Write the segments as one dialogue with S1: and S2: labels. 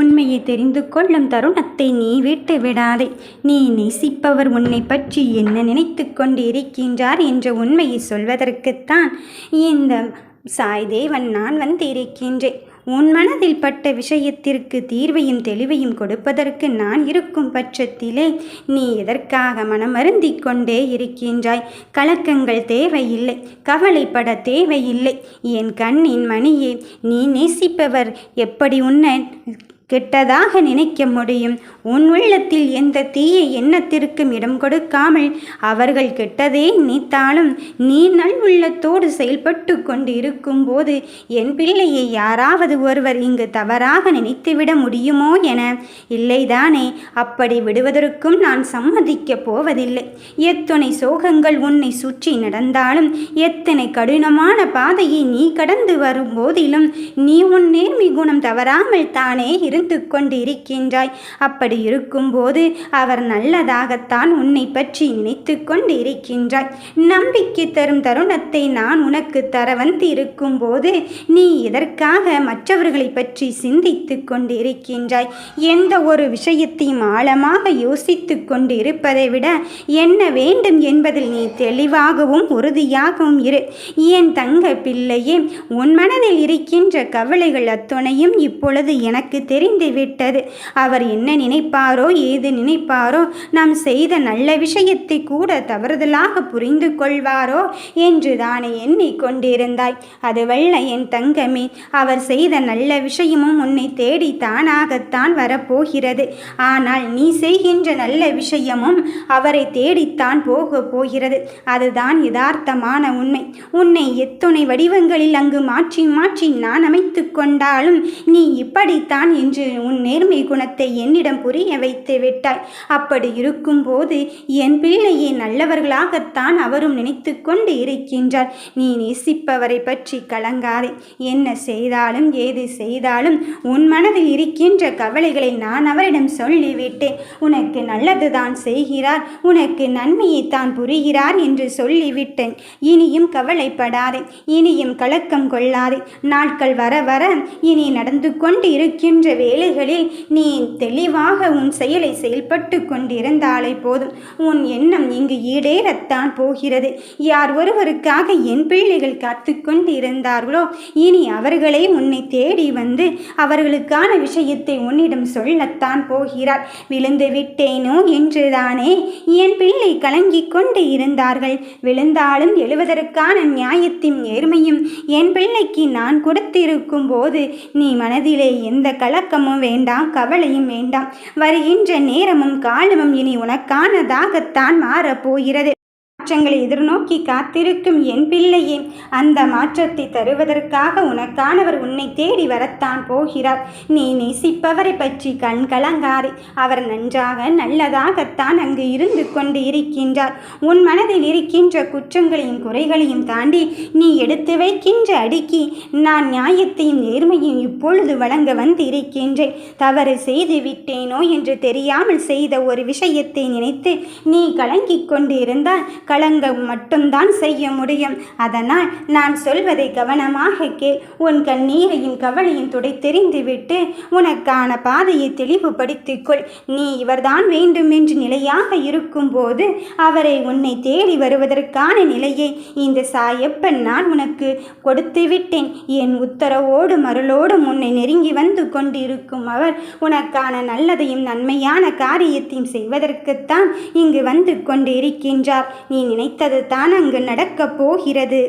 S1: உண்மையை தெரிந்து கொள்ளும் தருணத்தை நீ விட்டு விடாதே. நீ நேசிப்பவர் உன்னை பற்றி என்ன நினைத்து கொண்டிருக்கின்றார் என்ற உண்மையை சொல்வதற்குத்தான் இந்த சாய்தேவன் நான் வந்திருக்கின்றேன். உன் மனதில் பட்ட விஷயத்திற்கு தீர்வையும் தெளிவையும் கொடுப்பதற்கு நான் இருக்கும் பட்சத்திலே நீ எதற்காக மனமருந்திக் கொண்டே இருக்கின்றாய்? கலக்கங்கள் தேவையில்லை கவலைப்பட தேவையில்லை. என் கண்ணின் மணியே நீ நேசிப்பவர் எப்படி உன்னை கெட்டதாக நினைக்க முடியும். உன் உள்ளத்தில் எந்த தீய எண்ணத்திற்கும் இடம் கொடுக்காமல் அவர்கள் கெட்டதே நினைத்தாலும் நீ நல் உள்ளத்தோடு செயல்பட்டு கொண்டு இருக்கும்போது என் பிள்ளையை யாராவது ஒருவர் இங்கு தவறாக நினைத்துவிட முடியுமோ என? இல்லைதானே அப்படி விடுவதற்கும் நான் சம்மதிக்கப் போவதில்லை. எத்தனை சோகங்கள் உன்னை சுற்றி நடந்தாலும் எத்தனை கடினமான பாதையை நீ கடந்து வரும் போதிலும் நீ உன் நேர்மை குணம் தவறாமல் தானே இரு கொண்டு இருக்கின்றாய் அப்படி இருக்கும்போது அவர் நல்லதாகத்தான் உன்னை பற்றி நினைத்து கொண்டிருக்கின்றாய். நம்பிக்கை தரும் தருணத்தை நான் உனக்கு தர வந்திருக்கும் போது நீ எதற்காக மற்றவர்களை பற்றி சிந்தித்து கொண்டிருக்கின்றாய்? எந்த ஒரு விஷயத்தையும் ஆழமாக யோசித்து கொண்டு இருப்பதை விட என்ன வேண்டும் என்பதில் நீ தெளிவாகவும் உறுதியாகவும் இரு. என் தங்க பிள்ளையே உன் மனதில் இருக்கின்ற கவலைகள் அத்துணையும் இப்பொழுது எனக்கு தெரியும் விட்டது அவர் என்ன நினைப்பாரோ ஏது நினைப்பாரோ நாம் செய்த நல்ல விஷயத்தை கூட தவறுதலாக புரிந்து கொள்வாரோ என்று தானே எண்ணிக்கொண்டிருந்தாய் அதுவல்ல என் தங்கமே அவர் செய்த நல்ல விஷயமும் உன்னை தேடி தானாகத்தான் வரப்போகிறது. ஆனால் நீ செய்கின்ற நல்ல விஷயமும் அவரை தேடித்தான் போக போகிறது. அதுதான் யதார்த்தமான உண்மை. உன்னை எத்துணை வடிவங்களில் அங்கு மாற்றி மாற்றி நான் அமைத்து கொண்டாலும் நீ இப்படித்தான் என்று உன் நேர்மை குணத்தை என்னிடம் புரிய வைத்து விட்டாய். அப்படி இருக்கும்போது என் பிள்ளையை நல்லவர்களாகத்தான் அவரும் நினைத்து கொண்டு இருக்கின்றார். நீ நேசிப்பவரை பற்றி கலங்காதே. என்ன செய்தாலும் ஏது செய்தாலும் உன் மனதில் இருக்கின்ற கவலைகளை நான் அவரிடம் சொல்லிவிட்டேன். உனக்கு நல்லதுதான் செய்கிறார். உனக்கு நன்மையை தான் புரிகிறார் என்று சொல்லிவிட்டேன். இனியும் கவலைப்படாதே. இனியும் கலக்கம் கொள்ளாதே. நாட்கள் வர வர இனி நடந்து கொண்டு இருக்கின்ற வேலைகளில் நீ தெளிவாக உன் செயலை செயல்பட்டு கொண்டிருந்தாலே போதும். உன் எண்ணம் இங்கு ஈடேறத்தான் போகிறது. யார் ஒருவருக்காக என் பிள்ளைகள் காத்து கொண்டு இருந்தார்களோ இனி அவர்களே உன்னை தேடி வந்து அவர்களுக்கான விஷயத்தை உன்னிடம் சொல்லத்தான் போகிறார். விழுந்து விட்டேனோ என்றுதானே? என் பிள்ளை கலங்கிக் கொண்டு இருந்தார்கள். விழுந்தாலும் எழுவதற்கான நியாயத்தின் நேர்மையும் என் பிள்ளைக்கு நான் கொடுத்திருக்கும் போது நீ மனதிலே எந்த கலக்கம் கலக்கமும் வேண்டாம் கவலையும் வேண்டாம். வருகின்ற நேரமும் காலமும் இனி உனக்கானதாகத்தான் மாறப்போகிறது. மாற்றங்களை எதிர்நோக்கி காத்திருக்கும் என் பிள்ளையே அந்த மாற்றத்தை தருவதற்காக உனக்கானவர் உன்னை தேடி வரத்தான் போகிறார். நீ நேசிப்பவரை பற்றி கண் கலங்காதே. அவர் நன்றாக நல்லதாகத்தான் அங்கு இருந்து கொண்டு இருக்கின்றார். உன் மனதில் இருக்கின்ற குற்றங்களையும் குறைகளையும் தாண்டி நீ எடுத்து வைக்கின்ற அடுக்கி நான் நியாயத்தையும் நேர்மையும் இப்பொழுது வழங்க வந்து இருக்கின்றேன் தவறு செய்து விட்டேனோ என்று தெரியாமல் செய்த ஒரு விஷயத்தை நினைத்து நீ கலங்கிக் கொண்டு இருந்தால் வழங்க மட்டும்தான் செய்ய முடியும். அதனால் நான் சொல்வதை கவனமாக கேள். உன் கண்ணீரையும் கவலையும் துடை தெரிந்துவிட்டு உனக்கான பாதையை தெளிவுபடுத்திக்கொள் நீ இவர்தான் வேண்டும் என்று நிலையாக இருக்கும்போது அவரை உன்னை தேடி வருவதற்கான நிலையை இந்த சாயப்பன் நான் உனக்கு கொடுத்து விட்டேன் என் உத்தரவோடு மருளோடும் உன்னை நெருங்கி வந்து கொண்டிருக்கும் அவர் உனக்கான நல்லதையும் நன்மையான காரியத்தையும் செய்வதற்குத்தான் இங்கு வந்து கொண்டிருக்கின்றார். நீ நினைத்தது தான் அங்கு நடக்கப் போகிறது.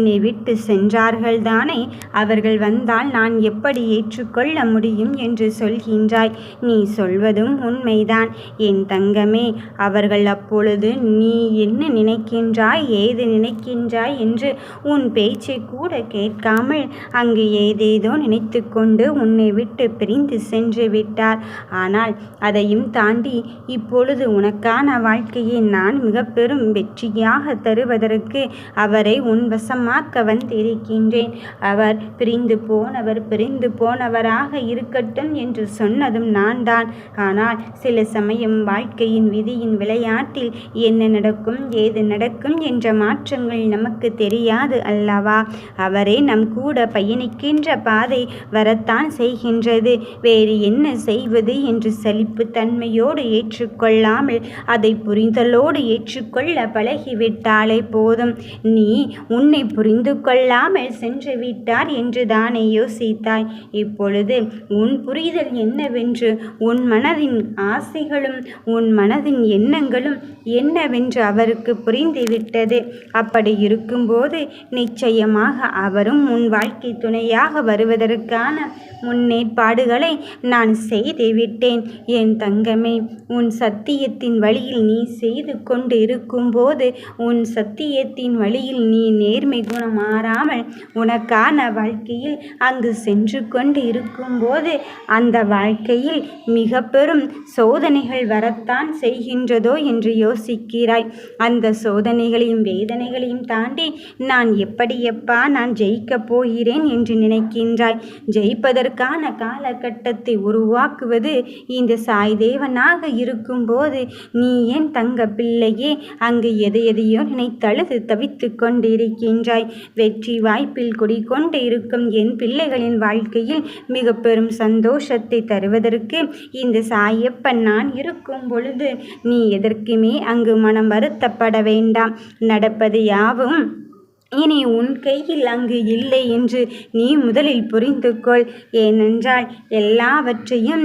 S1: என்னை விட்டு சென்றார்கள் தானே அவர்கள் வந்தால் நான் எப்படி ஏற்றுக்கொள்ள முடியும் என்று சொல்கின்றாய். நீ சொல்வதும் உண்மைதான். என் தங்கமே அவர்கள் அப்பொழுது நீ என்ன நினைக்கின்றாய்? ஏது நினைக்கின்றாய் என்று உன் பேச்சை கூட கேட்காமல் அங்கு ஏதேதோ நினைத்து கொண்டு உன்னை விட்டு பிரிந்து சென்று விட்டார். ஆனால் அதையும் தாண்டி இப்பொழுது உனக்கான வாழ்க்கையை நான் மிக பெரும் வெற்றியாக தருவதற்கு அவரை உன் வசம் சுகமாக்க வந்திருக்கின்றேன் அவர் பிரிந்து போனவர் பிரிந்து போனவராக இருக்கட்டும் என்று சொன்னதும் நான் தான் ஆனால் சில சமயம் வாழ்க்கையின் விதியின் விளையாட்டில் என்ன நடக்கும் ஏது நடக்கும் என்ற மாற்றங்கள் நமக்கு தெரியாது அல்லவா? அவரே நம் கூட பயணிக்கின்ற பாதை வரத்தான் செய்கின்றது. வேறு என்ன செய்வது என்று சலிப்பு தன்மையோடு ஏற்றுக்கொள்ளாமல் அதை புரிதலோடு ஏற்றுக்கொள்ள பழகிவிட்டாலே போதும். நீ உன்னை புரிந்து கொள்ளாமல் சென்று விட்டார் என்று தானே யோசித்தாய். இப்பொழுது உன் புரிதல் என்னவென்று உன் மனதின் ஆசைகளும் உன் மனதின் எண்ணங்களும் என்னவென்று அவருக்கு புரிந்துவிட்டது. அப்படி இருக்கும்போது நிச்சயமாக அவரும் உன் வாழ்க்கை துணையாக வருவதற்கான முன்னேற்பாடுகளை நான் செய்துவிட்டேன். என் தங்கமே உன் சத்தியத்தின் வழியில் நீ செய்து கொண்டு இருக்கும்போது உன் சத்தியத்தின் வழியில் நீ நேர்மை குணம் மாறாமல் உனக்கான வாழ்க்கையில் அங்கு சென்று கொண்டு இருக்கும்போது அந்த வாழ்க்கையில் மிக பெரும் சோதனைகள் வரத்தான் செய்கின்றதோ என்று யோசிக்கிறாய். அந்த சோதனைகளையும் வேதனைகளையும் தாண்டி நான் எப்படியப்பா நான் ஜெயிக்கப் போகிறேன் என்று நினைக்கின்றாய். ஜெயிப்பதற்கான காலகட்டத்தை உருவாக்குவது இந்த சாய்தேவனாக இருக்கும்போது நீ ஏன் தங்க பிள்ளையே? அங்கு எதை எதையோ நினைத்தழுது தவித்து கொண்டிருக்கின்றாய். வெற்றி வாய்ப்பில் குடிக்கொண்டு இருக்கும் என் பிள்ளைகளின் வாழ்க்கையில் மிக பெரும் சந்தோஷத்தை தருவதற்கு இந்த சாயப்பன் நான் இருக்கும் பொழுது நீ எதற்குமே அங்கு மனம் வருத்தப்பட வேண்டாம். நடப்பது யாவும் இனி உன் கையில் அங்கு இல்லை என்று நீ முதலில் புரிந்து கொள் ஏனென்றால் எல்லாவற்றையும்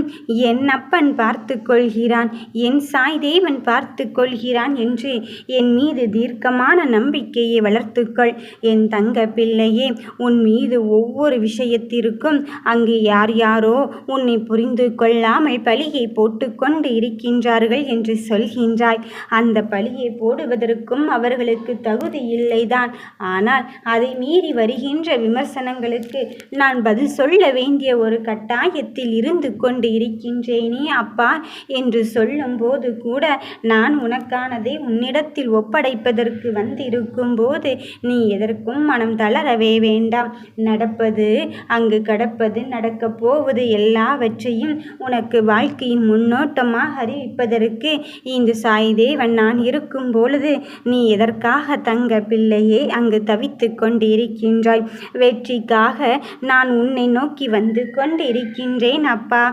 S1: என் அப்பன் பார்த்து கொள்கிறான் என் சாய் தேவன் பார்த்து கொள்கிறான் என்று என் மீது தீர்க்கமான நம்பிக்கையை வளர்த்துக்கொள். என் தங்க பிள்ளையே உன் மீது ஒவ்வொரு விஷயத்திற்கும் அங்கு யார் யாரோ உன்னை புரிந்து கொள்ளாமல் பழியை போட்டுக்கொண்டு இருக்கின்றார்கள் என்று சொல்கின்றாய். அந்த பழியை போடுவதற்கும் அவர்களுக்கு தகுதி இல்லைதான். ஆனால் அதை மீறி வருகின்ற விமர்சனங்களுக்கு நான் பதில் சொல்ல வேண்டிய ஒரு கட்டாயத்தில் இருந்து கொண்டு இருக்கின்றேனே அப்பா என்று சொல்லும்போது கூட நான் உனக்கானதை உன்னிடத்தில் ஒப்படைப்பதற்கு வந்திருக்கும் போது நீ எதற்கும் மனம் தளரவே வேண்டாம். நடப்பது அங்கு கடப்பது நடக்கப் போவது எல்லாவற்றையும் உனக்கு வாழ்க்கையின் முன்னோட்டமாக அறிவிப்பதற்கு இந்த சாய்தேவன் நான் இருக்கும் பொழுது நீ எதற்காக தங்க பிள்ளையே? அங்கு தவித்து கொண்டிருக்கின்றாய். வெற்றிக்காக நான் உன்னை நோக்கி வந்து கொண்டிருக்கின்றேன் அப்பா.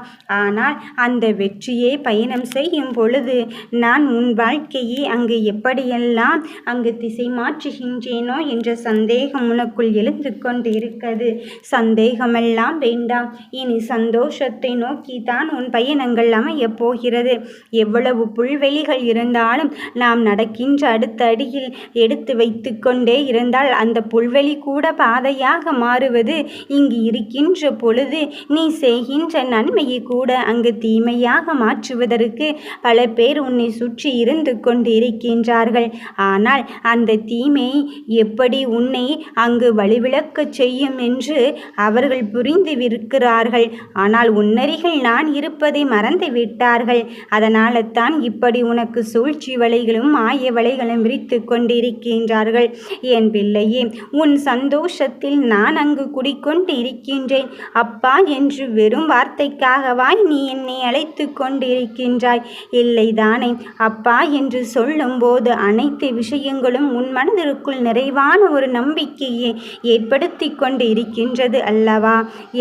S1: ஆனால் அந்த வெற்றியை பயணம் செய்யும் பொழுது நான் உன் வாழ்க்கையை அங்கு எப்படியெல்லாம் அங்கு திசை மாற்றுகின்றேனோ என்ற சந்தேகம் உனக்குள் எழுந்து கொண்டிருக்கிறது. சந்தேகமெல்லாம் வேண்டாம். இனி சந்தோஷத்தை நோக்கி தான் உன் பயணங்கள் அமையப் போகிறது. எவ்வளவு புல்வெளிகள் இருந்தாலும் நாம் நடக்கின்ற அடுத்த அடியில் எடுத்து வைத்து கொண்டே இருந்தால் அந்த புல்வெளி கூட பாதையாக மாறுவது இங்கு இருக்கின்ற பொழுது நீ செய்கின்ற நன்மையை கூட அங்கு தீமையாக மாற்றுவதற்கு பல பேர் உன்னை சுற்றி இருந்து கொண்டு இருக்கின்றார்கள் ஆனால் அந்த தீமை எப்படி உன்னை அங்கு வழிவிளக்கச் செய்யும் என்று அவர்கள் புரிந்துவிருக்கிறார்கள் ஆனால் உன்னறிகள் நான் இருப்பதை மறந்து விட்டார்கள். அதனால தான் இப்படி உனக்கு சூழ்ச்சி வலைகளும் மாய வலைகளும் விரித்து கொண்டிருக்கின்றார்கள். என் இல்லையே. உன் சந்தோஷத்தில் நான் அங்கு குடிக்கொண்டு இருக்கின்றேன் அப்பா என்று வெறும் வார்த்தைக்காகவாய் நீ என்னை அழைத்து கொண்டிருக்கின்றாய். இல்லைதானே. அப்பா என்று சொல்லும்போது அனைத்து விஷயங்களும் உன் மனதிற்குள் நிறைவான ஒரு நம்பிக்கையை ஏற்படுத்தி கொண்டு இருக்கின்றது அல்லவா?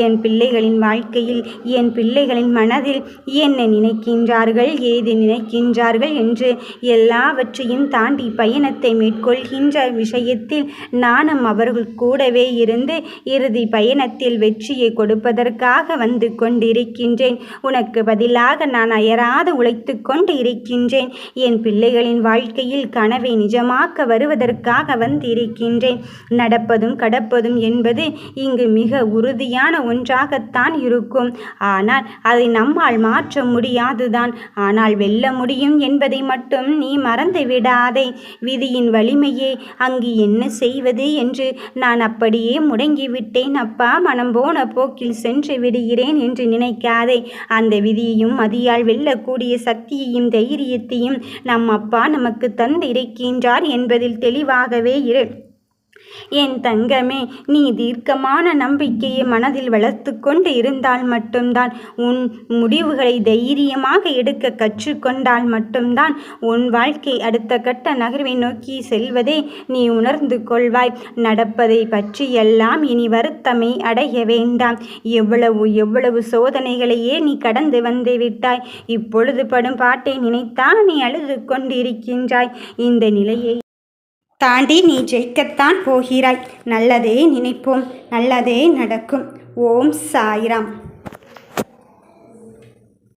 S1: என் பிள்ளைகளின் வாழ்க்கையில் என் பிள்ளைகளின் மனதில் என்ன நினைக்கின்றார்கள் ஏது நினைக்கின்றார்கள் என்று எல்லாவற்றையும் தாண்டி பயணத்தை மேற்கொள்கின்ற விஷயத்தில் நானும் அவர்கள் கூடவே இருந்து இறுதி பயணத்தில் வெற்றியை கொடுப்பதற்காக வந்து கொண்டிருக்கின்றேன். உனக்கு பதிலாக நான் அயராது உழைத்து கொண்டு இருக்கின்றேன். என் பிள்ளைகளின் வாழ்க்கையில் கனவை நிஜமாக்க வருவதற்காக வந்திருக்கின்றேன். நடப்பதும் கடப்பதும் என்பது இங்கு மிக உறுதியான ஒன்றாகத்தான் இருக்கும். ஆனால் அதை நம்மால் மாற்ற முடியாதுதான். ஆனால் வெல்ல முடியும் என்பதை மட்டும் நீ மறந்து விடாதே விதியின் வலிமையே அங்கு என்ன செய்வது என்று நான் அப்படியே முடங்கிவிட்டேன். அப்பா மனம் போன போக்கில் சென்று விடுகிறேன் என்று நினைக்காதே. அந்த விதியையும் மதியால் வெல்லக்கூடிய சக்தியையும் தைரியத்தையும் நம் அப்பா நமக்கு தந்திருக்கின்றார் என்பதில் தெளிவாகவே இரு. என் தங்கமே நீ தீர்க்கமான நம்பிக்கையை மனதில் வளர்த்து கொண்டு இருந்தால் மட்டும்தான் உன் முடிவுகளை தைரியமாக எடுக்க கற்றுக்கொண்டால் மட்டும்தான் உன் வாழ்க்கை அடுத்த கட்ட நகர்வை நோக்கி செல்வதை நீ உணர்ந்து கொள்வாய். நடப்பதை பற்றியெல்லாம் இனி வருத்தமை அடைய வேண்டாம். எவ்வளவு எவ்வளவு சோதனைகளையே நீ கடந்து வந்து விட்டாய். இப்பொழுது படும் பாட்டை நினைத்தான் நீ அழுது கொண்டிருக்கின்றாய். இந்த நிலையை தாண்டி நீ ஜெயிக்கத்தான் போகிறாய். நல்லதே நினைப்போம் நல்லதே நடக்கும். ஓம் சாய்ராம்.